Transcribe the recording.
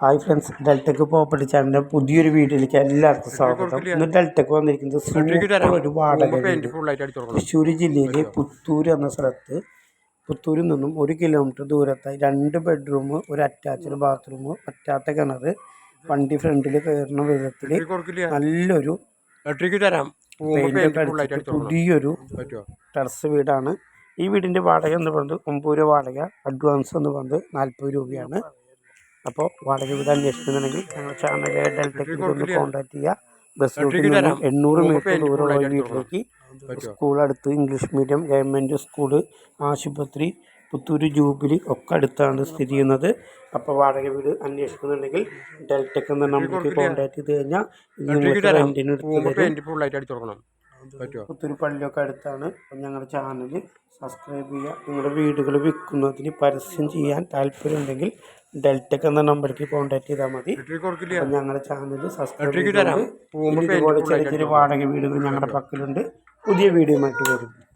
Hi friends ഡെൽറ്റക്ക് property ചാനലിന്റെ പുതിയൊരു വീഡിയോയിലേക്ക് എല്ലാവർക്കും സ്വാഗതം. ഇന്ന് ഡെൽറ്റക്ക് വന്നിരിക്കുന്നത് സൂപ്പർ ഒരു വാടക വീട്. തൃശ്ശൂർ ജില്ലയിലെ പുത്തൂർ എന്ന സ്ഥലത്ത് പുത്തൂരിൽ നിന്നും ഒരു കിലോമീറ്റർ ദൂരത്തായി രണ്ട് ബെഡ്റൂം ഒരു അറ്റാച്ച്ഡ് ബാത്റൂം പറ്റാത്ത കിണർ വണ്ടി ഫ്രണ്ടിൽ കയറുന്ന വിധത്തിൽ നല്ലൊരു പുതിയൊരു ടെറസ് വീടാണ്. ഈ വീടിന്റെ വാടക എന്ന് പറയുന്നത് ഒമ്പത് രൂപ വാടക അഡ്വാൻസ് എന്ന് പറയുന്നത് നാൽപ്പത് രൂപയാണ്. അപ്പോൾ വാടക വീട് അന്വേഷിക്കുന്നുണ്ടെങ്കിൽ ഞങ്ങളുടെ ചാനലിലെ ഡെൽറ്റയ്ക്ക് ഒന്ന് കോൺടാക്ട് ചെയ്യുക ബസ് റൂട്ടിൽ നിന്ന് എണ്ണൂറ് മീറ്റർ ദൂരമുള്ള വീട്ടിലേക്ക് സ്കൂൾ അടുത്ത് ഇംഗ്ലീഷ് മീഡിയം ഗവൺമെന്റ് സ്കൂൾ ആശുപത്രി പുത്തൂർ ജൂബിലി ഒക്കെ അടുത്താണ് സ്ഥിതി ചെയ്യുന്നത്. അപ്പോൾ വാടക വീട് അന്വേഷിക്കുന്നുണ്ടെങ്കിൽ ഡെൽറ്റക്ക് എന്ന നമ്പർക്ക് കോൺടാക്ട് ചെയ്ത് കഴിഞ്ഞാൽ നിങ്ങൾക്ക് റെന്റിന് എടുത്ത് തരും. പറ്റുമോ? പുത്തൂർ പള്ളിയൊക്കെ അടുത്താണ്. അപ്പം ഞങ്ങളുടെ ചാനൽ സബ്സ്ക്രൈബ് ചെയ്യുക നിങ്ങളുടെ വീടുകൾ വിൽക്കുന്നതിന് പരസ്യം ചെയ്യാൻ താല്പര്യമുണ്ടെങ്കിൽ ഡെൽറ്റക്ക് എന്ന നമ്പറിലേക്ക് കോൺടാക്ട് ചെയ്താൽ മതി. അപ്പം ഞങ്ങളുടെ ചാനൽ സബ്സ്ക്രൈബ് ചെയ്യുക ഇതുപോലെ ചെറിയ ചെറിയ വാടക വീടുകൾ ഞങ്ങളുടെ പക്കലുണ്ട്. പുതിയ വീഡിയോയുമായിട്ട് വരും.